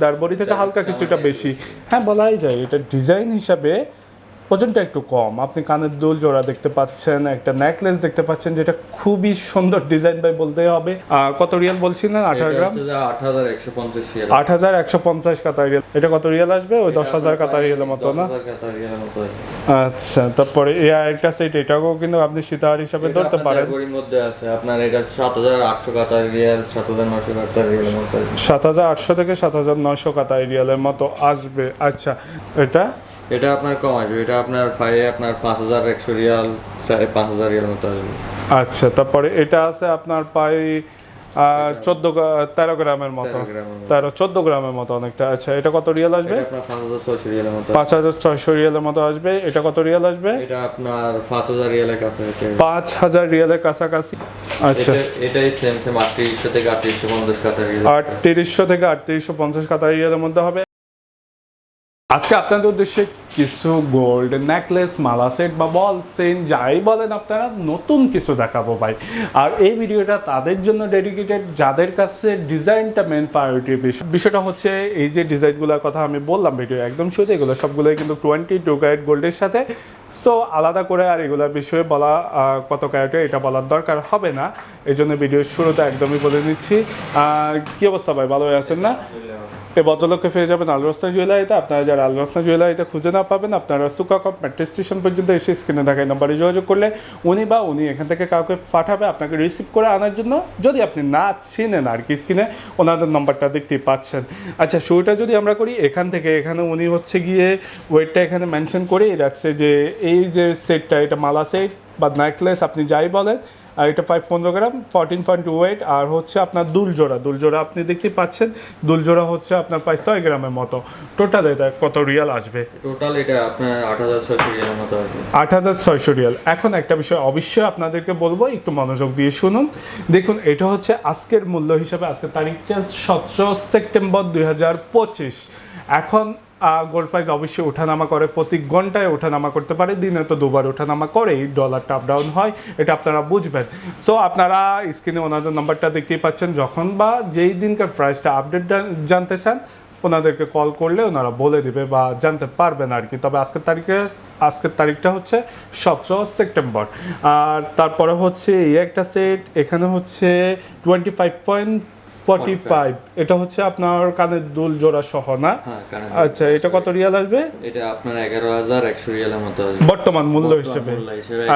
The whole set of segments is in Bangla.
দেড় বড়ি থেকে হালকা কিছুটা বেশি। হ্যাঁ বলাই যায় এটা ডিজাইন হিসাবে ওজনটা একটু কম। আপনি কানের দুল জোড়া দেখতে পাচ্ছেন একটা নেকলেস দেখতে পাচ্ছেন যেটা খুবই সুন্দর ডিজাইন ভাই বলতে হবে। কত রিয়াল বলছিলেন? আঠারো গ্রাম? আট হাজার একশো পঞ্চাশ কাতার রিয়াল এটা কত রিয়াল আসবে? ওই দশ হাজার কাতার রিয়ালের মতো না? আচ্ছা তারপরে এই আরেকটা সেট এটাকেও কিন্তু আপনি সীতাহার হিসাবে ধরতে পারেন। মধ্যে আছে। আপনার এটা সাত হাজার আটশো কাতার রিয়াল সাত হাজার নশো কাতার রিয়ালের আছে। সাত হাজার আটশো থেকে সাত হাজার নয়শো কাতার রিয়ালের মতো আসবে। আচ্ছা এটা এটা আপনার কম আসবে এটা আপনার পায়ে আপনার পাঁচ হাজার একশো রিয়াল সাড়ে পাঁচ হাজার রিয়াল মতো আসবে। আচ্ছা তারপরে এটা আছে আপনার প্রায় চোদ্দ তেরো গ্রামের মতো। 13 গ্রামের মতো। তেরো চোদ্দ গ্রামের মতো অনেকটা। আচ্ছা এটা কত রিয়াল আসবে? পাঁচ হাজার ছয়শো রিয়ালের মতো। আসবে। এটা কত রিয়াল আসবে? এটা আপনার পাঁচ হাজার রিয়ালের কাছাকাছি পাঁচ হাজার রিয়ালের কাছাকাছি। আচ্ছা। এটাই সেম সেম আটত্রিশশো থেকে আটত্রিশশো পঞ্চাশ কাতার আটত্রিশশো থেকে আটত্রিশশো পঞ্চাশ কাতার রিয়ালের মধ্যে হবে। আজকে আপনাদের উদ্দেশ্যে কিছু গোল্ড নেকলেস মালা সেট বা বল সেন যাই বলেন আপনারা, নতুন কিছু দেখাবো ভাই। আর এই ভিডিওটা তাদের জন্য ডেডিকেটেড যাদের কাছে ডিজাইনটা মেন প্রায়োরিটি বিষয়টা হচ্ছে, এই যে ডিজাইনগুলোর কথা আমি বললাম ভিডিও একদম শুরুতে, এগুলো সবগুলোই কিন্তু টোয়েন্টি টু ক্যারেট গোল্ডের সাথে। সো আলাদা করে আর এগুলোর বিষয়ে বলা কত ক্যারেটে এটা বলার দরকার হবে না। এই জন্য ভিডিওর শুরুতে একদমই বলে নিচ্ছি কী অবস্থা ভাই, ভালো আছেন না? এই ভদ্রলোককে পেয়ে যাবেন আলরসনা জুয়েলারিতে। আপনারা যারা আলরসনা জুয়েলারিতে খুঁজে না পাবেন, আপনারা সুকাকপ মেট্রো স্টেশন পর্যন্ত এসে স্ক্রিনে থাকা নাম্বারে যোগাযোগ করলে উনি বা উনি এখান থেকে কাউকে পাঠাবে, আপনাকে রিসিভ করে আনার জন্য। যদি আপনি না চিনেন আর কি স্ক্রিনে ওনাদের নাম্বারটা দেখতেই পাচ্ছেন। আচ্ছা শুরুটা যদি আমরা করি, এখান থেকে এখানে উনি হচ্ছে গিয়ে ওয়েটটা এখানে মেনশন করেই রাখছে যে, এই যে সেটটা এটা মালা সেট বা নেকলেস আপনি যাই বলেন আর এটা ফাইভ পনেরো gram fourteen point two weight আর হচ্ছে আপনার দুল জোড়া। দুল জোড়া আপনি দেখতে পাচ্ছেন দুল জোড়া হচ্ছে আপনার প্রায় ছয় গ্রামের মতো। টোটাল এটা কত রিয়াল আসবে? টোটাল এটা আপনার আট হাজার ছয়শো রিয়ালের মতো আসবে। আট হাজার ছয়শো রিয়াল এখন একটা বিষয় অবশ্যই আপনাদেরকে বলব একটু মনোযোগ দিয়ে শুনুন। দেখুন এটা হচ্ছে আজকের মূল্য হিসাবে আজকের তারিখটা সতেরো সেপ্টেম্বর দুই হাজার পঁচিশ। এখন গোল্ড প্রাইস অবশ্যই ওঠানামা করে। প্রতি ঘন্টায় ওঠানামা করতে পারে, দিনে তো দুবার ওঠানামা করে এই ডলারটা আপ ডাউন হয়, এটা আপনারা বুঝবেন। সো আপনারা স্ক্রিনে ওনাদের নাম্বারটা দেখতেই পাচ্ছেন, যখন বা যেই দিনকার প্রাইসটা আপডেট জানতে চান, ওনাদেরকে কল করলে ওনারা বলে দিবে বা জানতে পারবেন আর কি। তবে আজকের তারিখে, আজকের তারিখটা হচ্ছে সতেরো সেপ্টেম্বর। আর তারপরে হচ্ছে এই একটা সেট এখানে হচ্ছে twenty five point forty five এটা হচ্ছে আপনার কানের দুল জোড়া সহ না? হ্যাঁ আচ্ছা এটা কত রিয়াল আসবে? এটা আপনার এগারো হাজার একশো রিয়ালের মতো আসবে। বর্তমান মূল্য হিসেবে।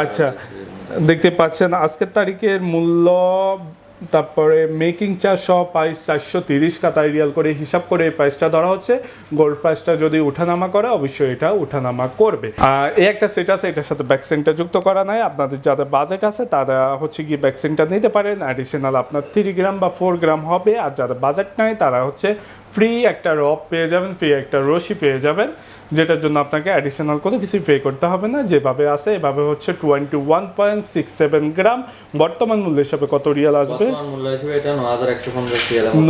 আচ্ছা 11,000 রিয়ালের মতো। দেখতে পাচ্ছেন আজকের তারিখের মূল্য তারপরে মেকিং চার্জ সহ প্রাইস চারশো তিরিশ কাতায় রিয়াল করে হিসাব করে এই প্রাইসটা ধরা হচ্ছে। গোল্ড প্রাইসটা যদি উঠানামা করে, অবশ্যই এটা উঠানামা করবে। আর এই একটা সেট আছে, এটার সাথে ভ্যাকসিনটা যুক্ত করা নাই। আপনাদের যাদের বাজেট আছে, তারা হচ্ছে গিয়ে ভ্যাকসিনটা নিতে পারেন। অ্যাডিশনাল আপনার থ্রি গ্রাম বা ফোর গ্রাম হবে। আর যাদের বাজেট নাই, তারা হচ্ছে ফ্রি একটা রব পেয়ে যাবেন ফ্রি একটা রশি পেয়ে যাবেন যেটার জন্য আপনাকে অ্যাডিশনাল কোনো কিছুই পে করতে হবে না। যেভাবে আছে এভাবে হচ্ছে twenty one point six seven gram বর্তমান মূল্য হিসাবে কত রিয়াল আসবে?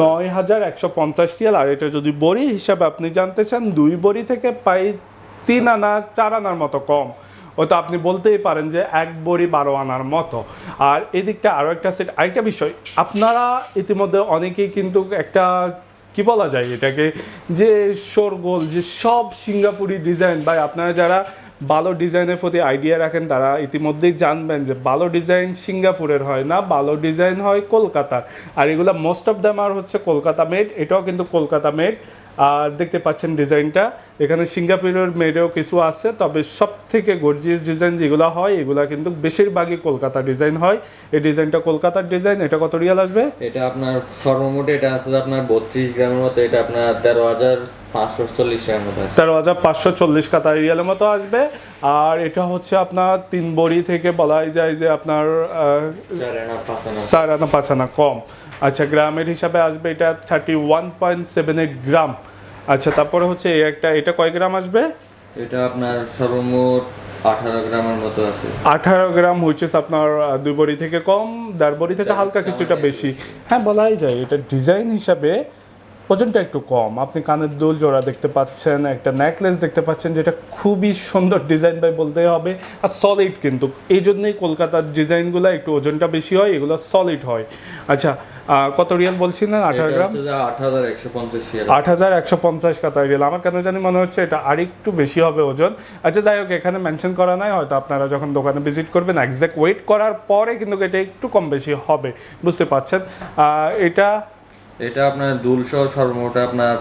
নয় হাজার একশো পঞ্চাশ রিয়াল আর এটা যদি বড়ি হিসাবে আপনি জানতে চান দুই বড়ি থেকে পাই তিন আনা চার আনার মতো কম। ওটা আপনি বলতেই পারেন যে এক বড়ি বারো আনার মতো। আর এদিকটা আরও একটা সেট আরেকটা বিষয় আপনারা ইতিমধ্যে অনেকেই কিন্তু একটা কি বলা যায় এটাকে? যে শোরগোল যে সব সিঙ্গাপুরি ডিজাইন বা আপনারা যারা ভালো ডিজাইনের প্রতি আইডিয়া রাখেন, তারা ইতিমধ্যেই জানবেন যে ভালো ডিজাইন সিঙ্গাপুরের হয় না ভালো ডিজাইন হয় কলকাতার। আর এগুলো মোস্ট অফ দ্যাম আর হচ্ছে কলকাতা মেড এটাও কিন্তু কলকাতা মেড আর দেখতে পাচ্ছেন ডিজাইনটা, এখানে সিঙ্গাপুরের মেডেও কিছু আছে, তবে সব থেকে গর্জিয়াস ডিজাইন যেগুলো হয়, এগুলো কিন্তু বেশিরভাগই কলকাতা ডিজাইন হয়। এই ডিজাইনটা কলকাতার ডিজাইন এটা কত রিয়াল আসবে? এটা আপনার সর্বমোট এটা আছে আপনার বত্রিশ গ্রামের মতো, এটা আপনার তেরো হাজার তেরো হাজার পাঁচশো চল্লিশ কাতার রিয়ালের মতো আসবে। আর এটা হচ্ছে আপনার তিন বড়ি থেকে বলাই যায় যে আপনার চার আনা পাঁচ আনা। কম। আচ্ছা গ্রামের হিসাবে আসবে এটা thirty one point seven eight gram. আচ্ছা তারপরে হচ্ছে এই একটা এটা কয় গ্রাম আসবে? এটা আপনার সর্বমোট আঠারো গ্রামের মতো আছে। আঠারো গ্রাম হচ্ছে আপনার দুই বড়ি থেকে কম দেড় বড়ি থেকে হালকা কিছুটা বেশি। হ্যাঁ বলাই যায়। এটা ডিজাইন হিসাবে ওজনটা একটু কম। আপনি কানের দুল জোড়া দেখতে পাচ্ছেন একটা নেকলেস দেখতে পাচ্ছেন যেটা খুবই সুন্দর ডিজাইন ভাই বলতে হবে আর সলিড কিন্তু। এই জন্যই কলকাতার ডিজাইনগুলো একটু ওজনটা বেশি হয় এগুলো সলিড হয়। আচ্ছা কত রিয়াল বলছিলেন? আঠারো গ্রাম? আট হাজার একশো পঞ্চাশ রিয়াল। আট হাজার একশো পঞ্চাশ কাতার রিয়াল। আমার কেন জানি মনে হচ্ছে এটা আরেকটু বেশি হবে ওজন। আচ্ছা যাই হোক এখানে মেনশন করা নাই হয়তো আপনারা যখন দোকানে ভিজিট করবেন একজ্যাক্ট ওয়েট করার পরে কিন্তু এটা একটু কম বেশি হবে। বুঝতে পারছেন? এটা এটা আপনার দুল সহ সর্বমোট আপনার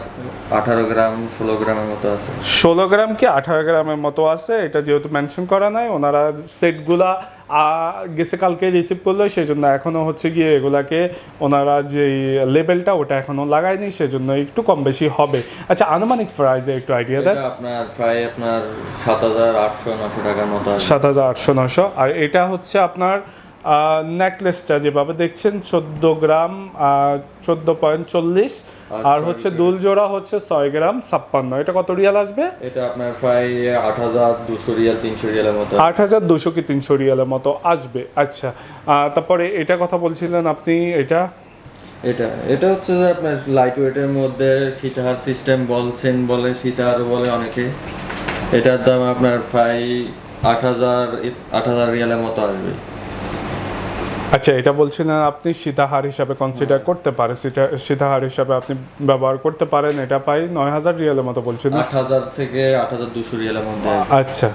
আঠারো গ্রাম ষোলো গ্রামের মতো আছে। ষোলো গ্রাম কি আঠারো গ্রামের মতো আছে? এটা যেহেতু মেনশন করা নাই ওনারা সেটগুলা গেছে কালকে রিসিভ করল সেই জন্য এখনও হচ্ছে গিয়ে এগুলাকে ওনারা যে লেভেলটা ওটা এখনও লাগায়নি সেজন্য একটু কম বেশি হবে। আচ্ছা আনুমানিক প্রাইসে একটু আইডিয়া এটা আপনার প্রায় আপনার সাত হাজার আটশো নশো টাকার মতো সাত হাজার আটশো নশো। আর এটা হচ্ছে আপনার নেকলেসটা যেভাবে দেখছেন চোদ্দ গ্রাম চোদ্দ পয়েন্ট চল্লিশ আর হচ্ছে। দুল জোড়া হচ্ছে ছয় গ্রাম ছাপ্পান্ন। এটা কত রিয়াল আসবে? এটা আপনার প্রায় আট হাজার দুশো রিয়াল তিনশো রিয়ালের মতো। আট হাজার দুশো কি তিনশো রিয়ালের মতো আসবে। আচ্ছা তারপরে এটা কথা বলছিলেন আপনি এটা? এটা এটা হচ্ছে যে আপনার লাইট ওয়েটের মধ্যে সীতাহার সিস্টেম বলছেন বলে সীতাহার বলে অনেকে। এটার দাম আপনার প্রায় আট হাজার আট হাজার রিয়ালের মতো আসবে। আচ্ছা এটা বলছেন আপনি সীতাহার হিসাবে কনসিডার করতে পারে সীতা সীতাহার হিসাবে আপনি ব্যবহার করতে পারেন এটা পাই নয় হাজার রিয়ালের মতো বলছেন আট হাজার থেকে আট হাজার দুশো রিয়ালের মধ্যে। আচ্ছা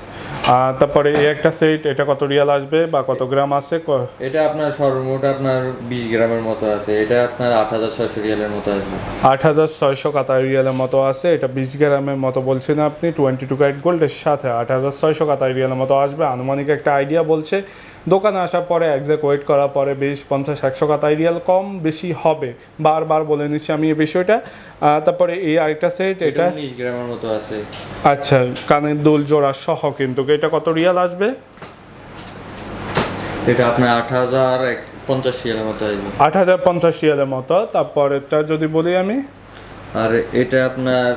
তারপরে এই একটা সেট এটা কত রিয়াল আসবে বা কত গ্রাম আছে? এটা আপনার সর্বমোট আপনার বিশ গ্রামের মতো আছে এটা আপনার আট হাজার ছয়শো রিয়ালের মতো আসবে। আট হাজার ছয়শো কাতার রিয়ালের মতো আছে এটা বিশ গ্রামের মতো বলছেন আপনি টোয়েন্টি টু ক্যারেট গোল্ডের সাথে আট হাজার ছয়শো কাতার রিয়ালের মতো আসবে। আনুমানিক একটা আইডিয়া বলছে দোকানে আসার পরে একজ্যাক্ট ওয়েট করার পরে বিশ পঞ্চাশ একশো কাতার রিয়াল কম বেশি হবে। বারবার বলে নিচ্ছি আমি এই বিষয়টা। তারপরে এই আরেকটা সেট এটা গ্রামের মতো আছে। আচ্ছা কানের দুল জোড়া সহ কিন্তু। এটা কত রিয়াল আসবে? এটা আপনার আট হাজার পঞ্চাশ রিয়ালের মতো আসবে। আট হাজার পঞ্চাশ রিয়ালের মতো। তারপরেরটা যদি বলি আমি। আর এটা আপনার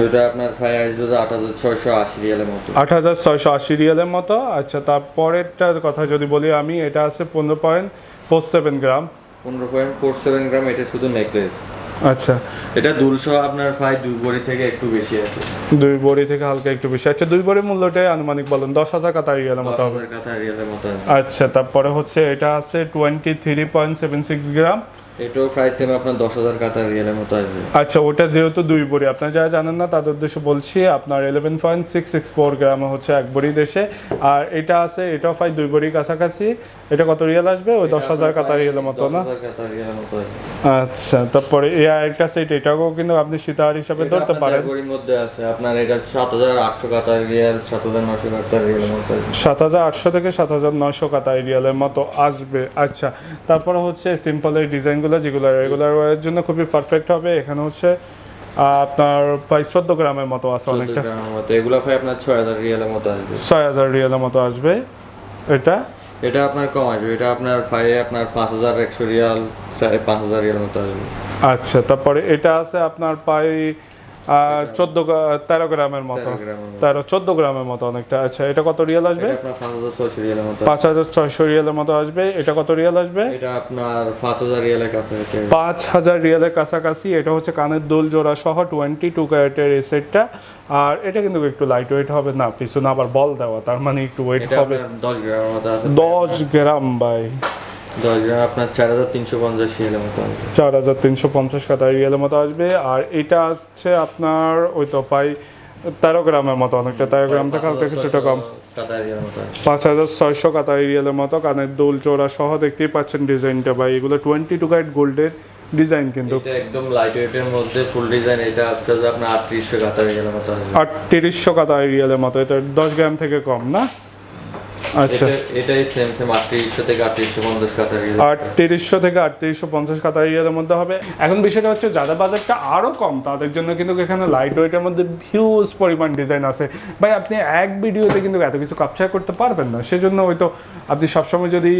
ওইটা আপনার প্রায় আসবে যে আট হাজার ছয়শো আশি রিয়ালের মতো। আট হাজার ছয়শো আশি রিয়ালের মতো। আচ্ছা তারপরেরটার কথা যদি বলি আমি এটা আছে পনেরো পয়েন্ট ফোর সেভেন গ্রাম। পনেরো পয়েন্ট ফোর সেভেন গ্রাম এটা শুধু নেকলেস আচ্ছা। এটা দুলশো আপনার প্রায় দুই বড়ি থেকে একটু বেশি আছে। দুই বড়ি থেকে হালকা একটু বেশি। আচ্ছা দুই বড়ির মূল্যটাই আনুমানিক বলেন। দশ হাজার কাতার রিয়ালের মতো হবে। হাজার রিয়ালের মতো আচ্ছা তারপরে হচ্ছে এটা আছে twenty three point seven six gram. এটাও প্রায় সেম আপনার দশ হাজার কাঠা রিয়ালের মতো আসবে। আচ্ছা ওটা যেহেতু দুই বড়ি আপনারা যারা জানেন না তাদের উদ্দেশ্যে বলছি আপনার eleven point six six four গ্রামে হচ্ছে এক বড়ি দেশে আর এটা আছে এটাও প্রায় দুই বড়ি কাছাকাছি। এটা কত রিয়াল আসবে? ওই দশ হাজার কাতার রিয়ালের মতো না? আচ্ছা তারপরে এই আরেকটা সেট এটাকেও কিন্তু আপনি সীতাহার হিসাবে ধরতে পারেন। বড়ির মধ্যে আছে। আপনার এটা সাত হাজার আটশো কাঠা রিয়াল সাত হাজার নশো কাঠা রিয়ালের মতো সাত হাজার আটশো থেকে সাত হাজার নয়শো কাতা রিয়ালের মতো আসবে। আচ্ছা তারপরে হচ্ছে সিম্পল এই ডিজাইনগুলো যেগুলো রেগুলার ওয়ারের জন্য খুবই পারফেক্ট হবে। এখানে হচ্ছে আপনার প্রায় চোদ্দ গ্রামের মতো আছে অনেকটা। এগুলো প্রায় আপনার ছয় হাজার রিয়ালের মতো আসবে। ছয় হাজার রিয়ালের মতো আসবে। এটা? এটা আপনার কম আসবে। এটা আপনার প্রায় আপনার পাঁচ হাজার একশো রিয়াল সাড়ে পাঁচ হাজার রিয়াল মতো আসবে। আচ্ছা তারপরে এটা আছে আপনার প্রায় চোদ্দ তেরো গ্রামের মতো। তেরো চোদ্দ গ্রামের মতো অনেকটা। আচ্ছা এটা কত রিয়াল আসবে? পাঁচ হাজার ছয়শো রিয়ালের মতো। আসবে। এটা কত রিয়াল আসবে? এটা আপনার পাঁচ হাজার রিয়ালের কাছাকাছি পাঁচ হাজার রিয়ালের কাছাকাছি। এটা হচ্ছে কানের দোল জোড়া সহ টোয়েন্টি টু ক্যারেটের এই সেটটা। আর এটা কিন্তু একটু লাইট ওয়েট হবে না পিছনে আবার বল দেওয়া তার মানে একটু ওয়েট হবে। দশ আছে। দশ গ্রাম বাই দশ গ্রাম আপনার চার হাজার তিনশো পঞ্চাশ রিয়ালের মতো আসবে। চার হাজার তিনশো পঞ্চাশ কাতা রিয়ালের মতো আসবে। আর এটা আসছে আপনার ওই তো পাই তেরো গ্রামের মতো অনেকটা তেরো গ্রাম থেকে হালকা কিছুটা কম। পাঁচ হাজার ছয়শো কাতা রিয়ালের মতো কানের দোল চোরা সহ দেখতেই পাচ্ছেন ডিজাইনটা ভাই। এগুলো টোয়েন্টি টু ক্যারেট গোল্ডের ডিজাইন কিন্তু। একদম লাইট ওয়েটের মধ্যে ফুল ডিজাইন এটা হচ্ছে যে আপনার আটত্রিশশো রিয়ালের মতো আসবে। আর তিরিশশো কাতা রিয়ালের মতো এটা দশ গ্রাম থেকে কম না? আচ্ছা। এটাই সেম সেম আটত্রিশশো থেকে মধ্যে। হবে। এখন বিষয়টা হচ্ছে যাদের আরও কম তাদের জন্য কিন্তু এখানে লাইট ওয়েটের মধ্যে হিউজ পরিমাণ ডিজাইন আছে। ভাই আপনি এক ভিডিওতে কিন্তু এত কিছু করতে পারবেন না। সেজন্য হয়তো আপনি সবসময় যদি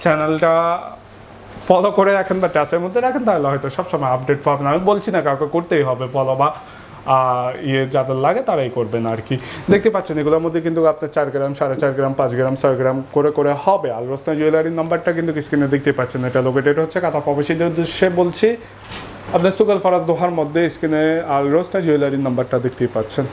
চ্যানেলটা ফলো করে রাখেন বা টাচের মধ্যে রাখেন তাহলে হয়তো সবসময় আপডেট পাবেন। আমি বলছি না কাউকে করতেই হবে ফলো বা ইয়ে যাদের লাগে তারাই করবেন আর কি। দেখতে পাচ্ছেন, এগুলোর মধ্যে কিন্তু আপনার চার গ্রাম, সাড়ে চার গ্রাম, পাঁচ গ্রাম, ছয় গ্রাম করে করে হবে। আল আলরোসনা জুয়েলারির নাম্বারটা কিন্তু স্ক্রিনে দেখতে পাচ্ছেন, এটা লোকেটেড হচ্ছে কাতা প্রবাসীদের উদ্দেশ্যে বলছি। আপনার সুকাল ফারাজ দোহার মধ্যে স্ক্রিনে আল রোসনা জুয়েলারির নাম্বারটা দেখতেই পাচ্ছেন।